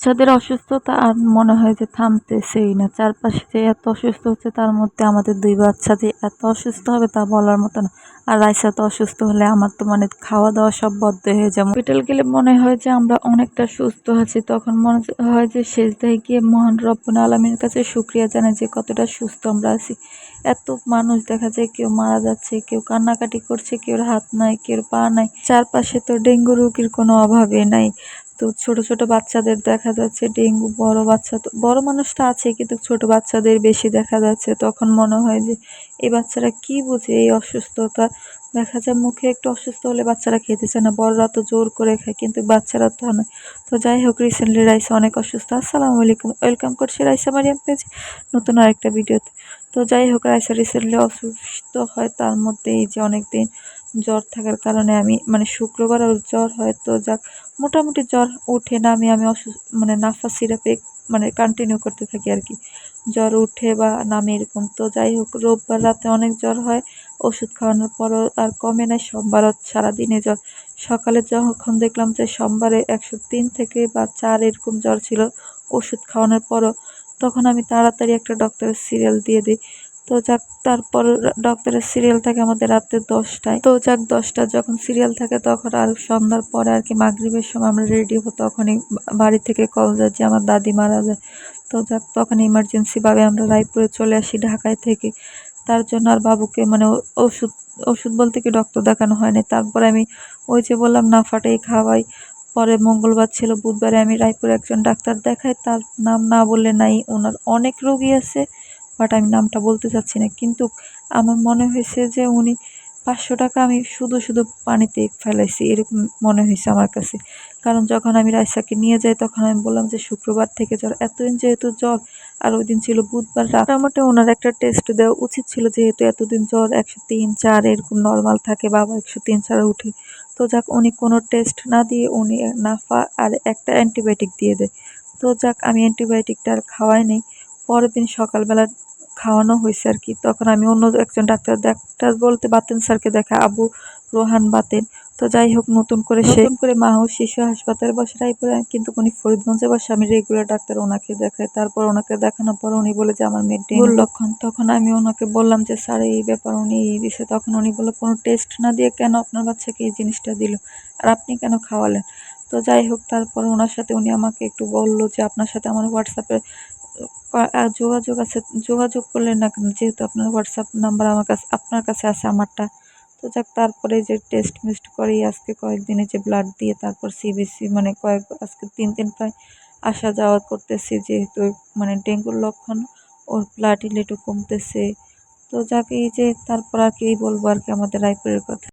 বাচ্চাদের অসুস্থতা আর মনে হয় যে থামতেছেই না। চারপাশে যে এত অসুস্থ হচ্ছে, তার মধ্যে আমাদের দুই বাচ্চা যে এত অসুস্থ হবে তা বলার মতো না। আর রাইসা তো অসুস্থ হলে আমার তো মানে খাওয়া দাওয়া সব বদ্ধ হয়ে যায়। হসপিটাল গেলে মনে হয় যে আমরা অনেকটা সুস্থ আছি। তখন মনে হয় যে শেষ শেষদায় গিয়ে মহান রব্বুল আলমীর কাছে শুক্রিয়া জানাই যে কতটা সুস্থ আমরা আছি। এত মানুষ দেখা যায় কেউ মারা যাচ্ছে, কেউ কান্নাকাটি করছে কেউ হাত নাই কেউ পা নাই। চারপাশে তো ডেঙ্গু রোগীর কোনো অভাবে নাই। তো ছোট ছোট বাচ্চাদের দেখা যাচ্ছে ডেঙ্গু, বড় বাচ্চা তো, বড় মানুষ তো আছে কিন্তু ছোট বাচ্চাদের বেশি দেখা যাচ্ছে। তখন মনে হয় যে এই বাচ্চারা কি বুঝে এই অসুস্থতা? দেখা যায় মুখে একটু অসুস্থ হলে বাচ্চারা খেতে চায় না, বড়রা তো জোর করে খায় কিন্তু বাচ্চারা তো নয়। তো যাই হোক রিসেন্টলি রাইসা অনেক অসুস্থ। আসসালামু আলাইকুম ওয়েলকাম করছি রাইসা মারিয়াম পেজ নতুন আরেকটা ভিডিওতে। তো যাই হোক, রাইসা রিসেন্টলি অসুস্থ হয় তার মধ্যে এই যে অনেক দিন জ্বর থাকার কারণে আমি মানে শুক্রবার ওর জ্বর হয় তো যাক, মোটামুটি জ্বর ওঠে না, আমি আমি অসুস্থ মানে নাফা সিরাপে মানে কন্টিনিউ করতে থাকি আর কি। জ্বর উঠে বা নামে এরকম, তো যাই হোক, রোববার রাতে অনেক জ্বর হয়, ওষুধ খাওয়ানোর পরও আর কমে নাই সোমবারও সারাদিনে জ্বর। সকালে যখন দেখলাম যে সোমবারে একশো তিন থেকে বা চার এরকম জ্বর ছিল, ওষুধ খাওয়ানোর পরও, তখন আমি তাড়াতাড়ি একটা ডক্টরের সিরিয়াল দিয়ে দিই। তো যাক, তারপর ডক্টরের সিরিয়াল থাকে আমাদের রাতে দশটায়। তো যাক দশটা যখন সিরিয়াল থাকে তখন আর সন্ধ্যার পরে আর কি মাগরীবের সময় আমরা রেডি হব, তখনই বাড়ি থেকে কল যায় যে আমার দাদি মারা যায়। তো যাক তখন ইমার্জেন্সিভাবে আমরা রায়পুরে চলে আসি ঢাকায় থেকে। তার জন্য আর বাবুকে মানে ওষুধ ওষুধ বলতে কি ডক্টর দেখানো হয়নি। তারপরে আমি ওই যে বললাম, না ফাটাই খাওয়াই। পরে মঙ্গলবার ছিল, বুধবারে আমি রায়পুরে একজন ডাক্তার দেখাই। তার নাম না বললে নাই, ওনার অনেক রোগী আছে। বাট আমি নামটা বলতে চাচ্ছি না। কিন্তু আমার মনে হয়েছে যে উনি পাঁচশো টাকা আমি শুধু শুধু পানিতে ফেলাইছি, এরকম মনে হয়েছে আমার কাছে। কারণ যখন আমি রাইসাকে নিয়ে যাই, তখন আমি বললাম যে শুক্রবার থেকে জ্বর, এতদিন যেহেতু জ্বর, আর ওই দিন ছিল বুধবার মোটামুটি ওনার একটা টেস্ট দেওয়া উচিত ছিল যেহেতু এতদিন জ্বর, একশো তিন, চার এরকম নর্মাল থাকে, বাবা একশো তিন, চার উঠে। তো যাক, উনি কোনো টেস্ট না দিয়ে উনি নাফা আর একটা অ্যান্টিবায়োটিক দিয়ে দেয়। তো যাক, আমি অ্যান্টিবায়োটিকটা আর খাওয়াই নেই। পরের দিন সকালবেলা খাওয়ানো হয়েছে আর কি। তখন আমি অন্য একজন ডাক্তার ডাক্তার বলতে বাতেন স্যারকে দেখা আবু রোহান বাতেন। তো যাই হোক নতুন করে সে করে মা ও শিশু হাসপাতালে বসে রায়পুরে কিন্তু উনি ফরিদগঞ্জে বসে। আমি রেগুলার ডাক্তার ওনাকে দেখাই তারপর ওনাকে দেখানোর পর উনি বলে যে আমার মেয়ের ডেঙ্গু। লক্ষণ। তখন আমি ওনাকে বললাম যে স্যার এই ব্যাপার উনি দিছে। তখন উনি বলল কোনো টেস্ট না দিয়ে কেন আপনার বাচ্চাকে এই জিনিসটা দিল? আর আপনি কেন খাওয়ালেন? তো যাই হোক তারপর ওনার সাথে উনি আমাকে একটু বলল যে আপনার সাথে আমার হোয়াটসঅ্যাপে যোগাযোগ আছে, যোগাযোগ করলেন না কেন? যেহেতু আপনার হোয়াটসঅ্যাপ নাম্বার আমার কাছে, আপনার কাছে আছে আমারটা। তো যাক, তারপরে যে টেস্ট মিস্ট করি আজকে কয়েকদিনে যে ব্লাড দিয়ে তারপর সিবিসি মানে কয়েক, আজকে তিন দিন প্রায় আসা যাওয়া করতেছি যেহেতু মানে ডেঙ্গুর লক্ষণ, ওর ব্লাড একটু কমতেছে। তো যাকে, এই যে তারপর আর কি বলব আর কি আমাদের রায়পুরের কথা।